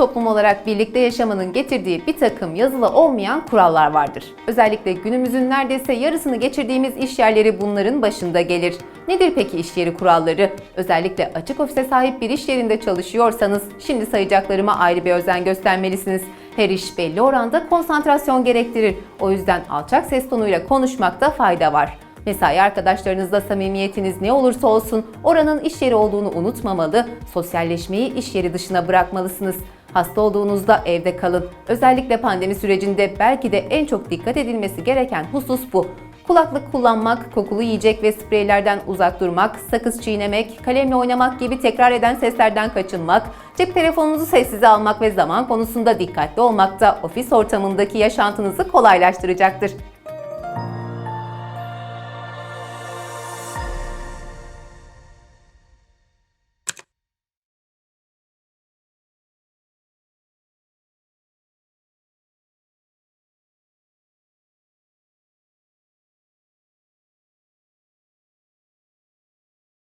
toplum olarak birlikte yaşamanın getirdiği bir takım yazılı olmayan kurallar vardır. Özellikle günümüzün neredeyse yarısını geçirdiğimiz iş yerleri bunların başında gelir. Nedir peki iş yeri kuralları? Özellikle açık ofise sahip bir iş yerinde çalışıyorsanız şimdi sayacaklarıma ayrı bir özen göstermelisiniz. Her iş belli oranda konsantrasyon gerektirir. O yüzden alçak ses tonuyla konuşmakta fayda var. Mesai arkadaşlarınızla samimiyetiniz ne olursa olsun oranın iş yeri olduğunu unutmamalı, sosyalleşmeyi iş yeri dışına bırakmalısınız. Hasta olduğunuzda evde kalın. Özellikle pandemi sürecinde belki de en çok dikkat edilmesi gereken husus bu. Kulaklık kullanmak, kokulu yiyecek ve spreylerden uzak durmak, sakız çiğnemek, kalemle oynamak gibi tekrar eden seslerden kaçınmak, cep telefonunuzu sessize almak ve zaman konusunda dikkatli olmak da ofis ortamındaki yaşantınızı kolaylaştıracaktır.